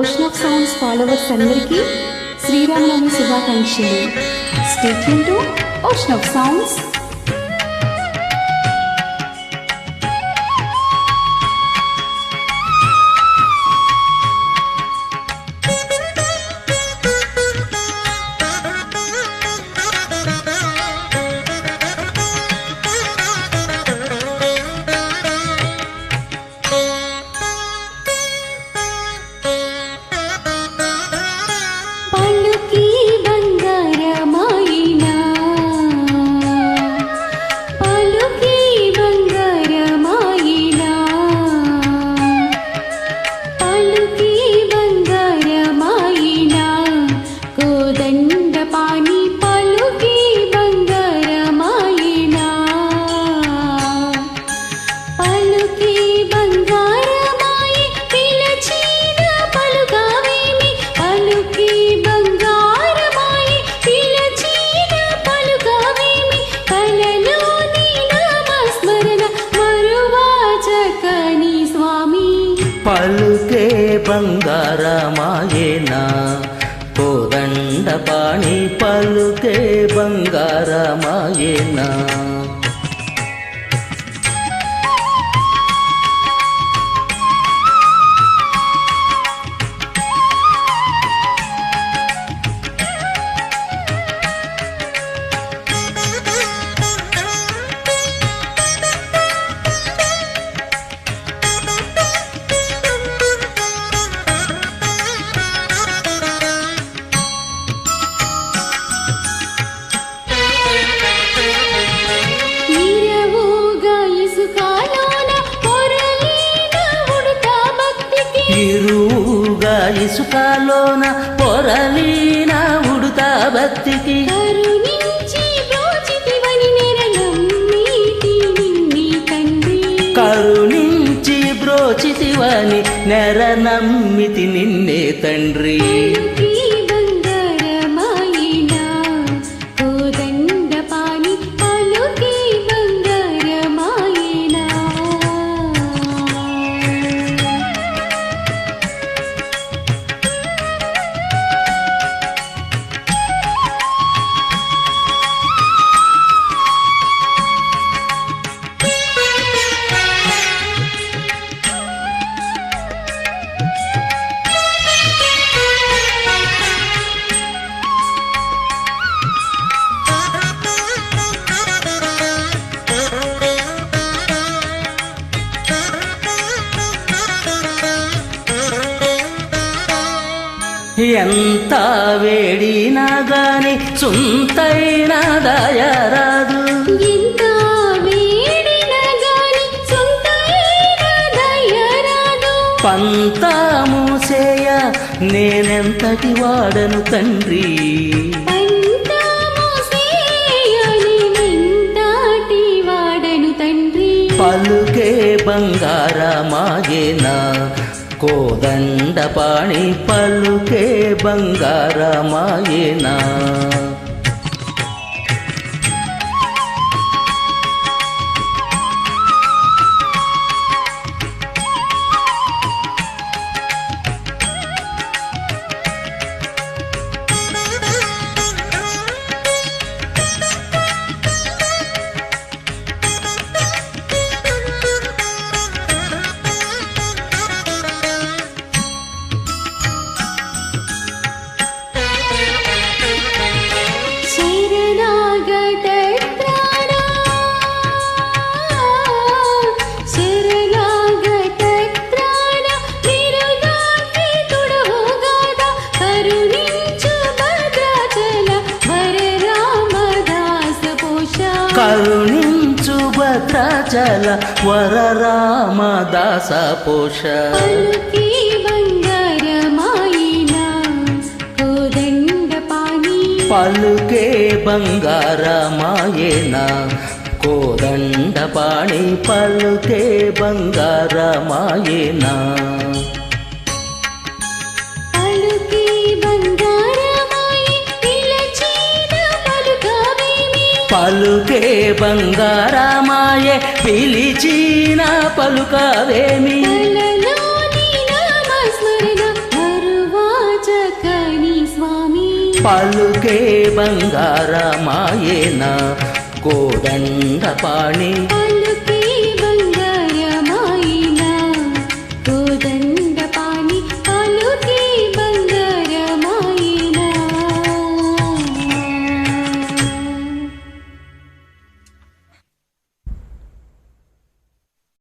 Ocean of sounds followers అందరికీ శ్రీరామనవమి శుభాకాంక్షలు. State to ocean of sounds పలుకే బంగారమాయేనా? కోదండ పాణి పలుకే బంగారమాయేనా? ఇసుకలోన పొరలీన ఉడుతా భక్తికి కరుణించి బ్రోచితివని నెర నమ్మితి నిన్నే తండ్రి ఎంత వేడినా గాని సుంతైన దయరాదు ఎంత వేడిన గాని సొంతైన దయరాదు పంతాము చేయ నేనెంతటి వాడను తండ్రి? పలుకే బంగారమాయేనా కోదండ పాణి పలుకే బంగారమాయేనా? భద్రాచల వర రామదాస పోష పలుకే బంగారమాయేనా కోదండ పాణి పలుకే బంగారమాయేనా పలుకే బంగారామాయే పిలిచిన పలుకవేమి? పలుకే బంగారమాయేనా కోదండ పాణి